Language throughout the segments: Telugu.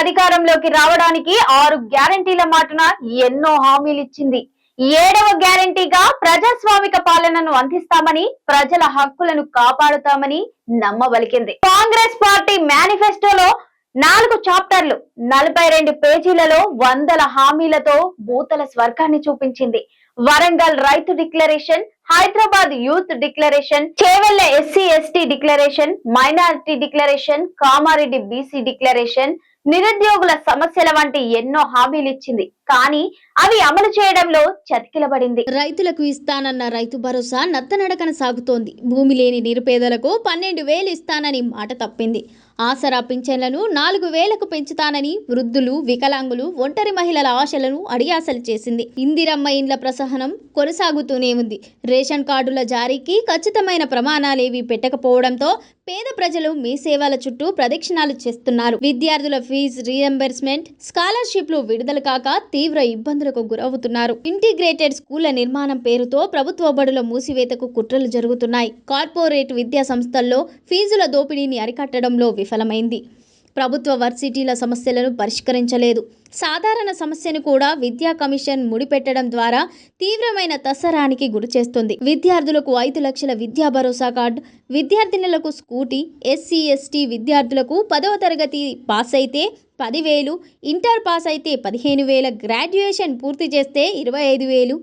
అధికారంలోకి రావడానికి ఆరు గ్యారంటీల మాటన ఎన్నో హామీలు ఇచ్చింది. ఏడవ గ్యారంటీగా ప్రజాస్వామిక పాలనను అందిస్తామని ప్రజల హక్కులను కాపాడుతామని నమ్మబలికింది కాంగ్రెస్ పార్టీ మేనిఫెస్టోలో నాలుగు చాప్టర్లు నలభై రెండు పేజీలలో వందల హామీలతో భూతల స్వర్గాన్ని చూపించింది. వరంగల్ రైతు declaration Hyderabad youth declaration Chevella SC ST declaration minority declaration Kamareddy BC declaration నిరుద్యోగుల సమస్యల వంటి ఎన్నో హామీలు ఇచ్చింది. కానీ అవి అమలు చేయడంలో చతికిలబడింది. రైతులకు ఇస్తానన్న రైతు భరోసా నత్తనడకన సాగుతోంది. భూమి లేని నిరుపేదలకు పన్నెండు వేలు ఇస్తానని మాట తప్పింది. ఆసరా పింఛన్లను నాలుగు వేలకు పెంచుతానని వృద్ధులు వికలాంగులు ఒంటరి మహిళల ఆశలను అడియాసలు చేసింది. ఇందిరమ్మ ఇండ్ల ప్రసహనం కొనసాగుతూనే ఉంది. రేషన్ కార్డుల జారీకి ఖచ్చితమైన ప్రమాణాలేవి పెట్టకపోవడంతో పేద ప్రజలు మీ సేవల చుట్టూ ప్రదక్షిణాలు చేస్తున్నారు. విద్యార్థుల ఫీజు రీఎంబర్స్మెంట్ స్కాలర్షిప్లు విడుదల కాక తీవ్ర ఇబ్బందులకు గురవుతున్నారు. ఇంటిగ్రేటెడ్ స్కూళ్ళ నిర్మాణం పేరుతో ప్రభుత్వ బడుల మూసివేతకు కుట్రలు జరుగుతున్నాయి. కార్పొరేట్ విద్యా సంస్థల్లో ఫీజుల దోపిడీని అరికట్టడంలో విఫలమైంది. ప్రభుత్వ వర్సిటీల సమస్యలను పరిష్కరించలేదు. సాధారణ సమస్యను కూడా విద్యా కమిషన్ ముడిపెట్టడం ద్వారా తీవ్రమైన తసరానికి గురిచేస్తుంది. విద్యార్థులకు ఐదు లక్షల విద్యా భరోసా కార్డు విద్యార్థినులకు స్కూటీ ఎస్సీ ఎస్టీ విద్యార్థులకు పదవ తరగతి పాస్ అయితే పదివేలు ఇంటర్ పాస్ అయితే పదిహేను వేల గ్రాడ్యుయేషన్ పూర్తి చేస్తే ఇరవై ఐదు వేలు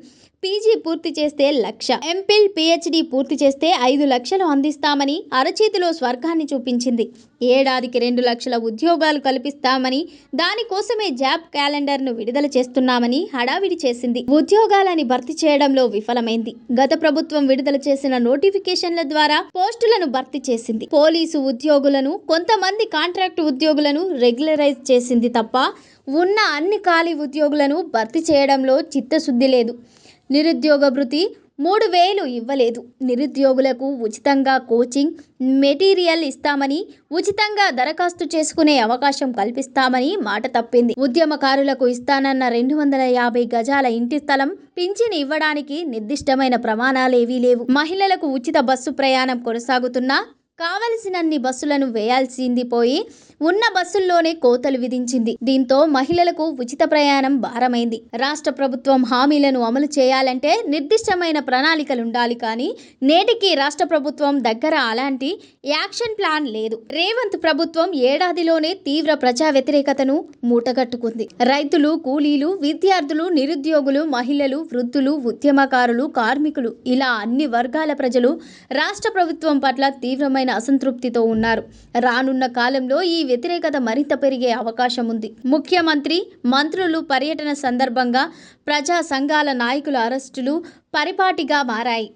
పీజీ పూర్తి చేస్తే లక్ష. ఎంపిల్ పిహెచ్డి పూర్తి చేస్తే ఐదు లక్షలు అందిస్తామని అరచేతిలో స్వర్గాన్ని చూపించింది. ఏడాదికి రెండు లక్షల ఉద్యోగాలు కల్పిస్తామని దానికోసమే జాబ్ క్యాలెండర్ను విడుదల చేస్తున్నామని హడావిడి చేసింది. ఉద్యోగాలని భర్తీ చేయడంలో విఫలమైంది. గత ప్రభుత్వం విడుదల చేసిన నోటిఫికేషన్ల ద్వారా పోస్టులను భర్తీ చేసింది. పోలీసు ఉద్యోగులను కొంతమంది కాంట్రాక్ట్ ఉద్యోగులను రెగ్యులరైజ్ చేసింది తప్ప ఉన్న అన్ని ఖాళీ ఉద్యోగులను భర్తీ చేయడంలో చిత్తశుద్ధి లేదు. నిరుద్యోగ భృతి మూడు వేలు ఇవ్వలేదు. నిరుద్యోగులకు ఉచితంగా కోచింగ్ మెటీరియల్ ఇస్తామని ఉచితంగా దరఖాస్తు చేసుకునే అవకాశం కల్పిస్తామని మాట తప్పింది. ఉద్యమకారులకు ఇస్తానన్న రెండు వందల యాభై గజాల ఇంటి స్థలం పింఛన్ ఇవ్వడానికి నిర్దిష్టమైన ప్రమాణాలేవీ లేవు. మహిళలకు ఉచిత బస్సు ప్రయాణం కొనసాగుతున్నా కావలసినన్ని బస్సులను వేయాల్సింది పోయి ఉన్న బస్సుల్లోనే కోతలు విధించింది. దీంతో మహిళలకు ఉచిత ప్రయాణం భారమైంది. రాష్ట్ర ప్రభుత్వం హామీలను అమలు చేయాలంటే నిర్దిష్టమైన ప్రణాళికలుండాలి కానీ నేటికి రాష్ట్ర ప్రభుత్వం దగ్గర అలాంటి యాక్షన్ ప్లాన్ లేదు. రేవంత్ ప్రభుత్వం ఏడాదిలోనే తీవ్ర ప్రజా వ్యతిరేకతను మూటగట్టుకుంది. రైతులు కూలీలు విద్యార్థులు నిరుద్యోగులు మహిళలు వృద్ధులు ఉద్యమకారులు కార్మికులు ఇలా అన్ని వర్గాల ప్రజలు రాష్ట్ర ప్రభుత్వం పట్ల తీవ్రమైన అసంతృప్తితో ఉన్నారు. రానున్న కాలంలో ఈ వ్యతిరేకత మరింత పెరిగే అవకాశం ఉంది. ముఖ్యమంత్రి మంత్రులు పర్యటన సందర్భంగా ప్రజా సంఘాల నాయకుల అరెస్టులు పరిపాటిగా మారాయి.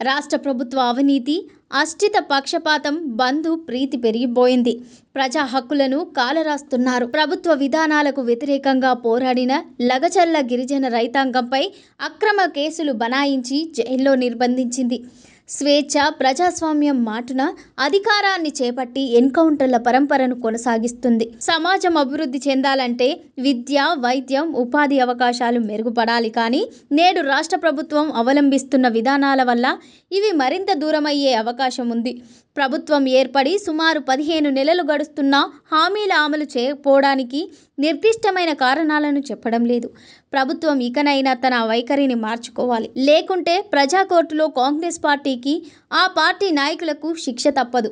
రాష్ట్ర ప్రభుత్వ అవినీతి అష్టిత పక్షపాతం బంధు ప్రీతి పెరిగిపోయింది. ప్రజా హక్కులను కాలరాస్తున్నారు. ప్రభుత్వ విధానాలకు వ్యతిరేకంగా పోరాడిన లగచల్ల గిరిజన రైతాంగంపై అక్రమ కేసులు బనాయించి జైల్లో నిర్బంధించింది. స్వేచ్ఛ ప్రజాస్వామ్యం మాటున అధికారాన్ని చేపట్టి ఎన్కౌంటర్ల పరంపరను కొనసాగిస్తుంది. సమాజం అభివృద్ధి చెందాలంటే విద్య వైద్యం ఉపాధి అవకాశాలు మెరుగుపడాలి కానీ నేడు రాష్ట్ర ప్రభుత్వం అవలంబిస్తున్న విధానాల వల్ల ఇవి మరింత దూరమయ్యే అవకాశం ఉంది. ప్రభుత్వం ఏర్పడి సుమారు పదిహేను నెలలు గడుస్తున్నా హామీల అమలు చేయకపోవడానికి నిర్దిష్టమైన కారణాలను చెప్పడం లేదు. ప్రభుత్వం ఇకనైనా తన వైఖరిని మార్చుకోవాలి. లేకుంటే ప్రజా కోర్టులో కాంగ్రెస్ పార్టీకి ఆ పార్టీ నాయకులకు శిక్ష తప్పదు.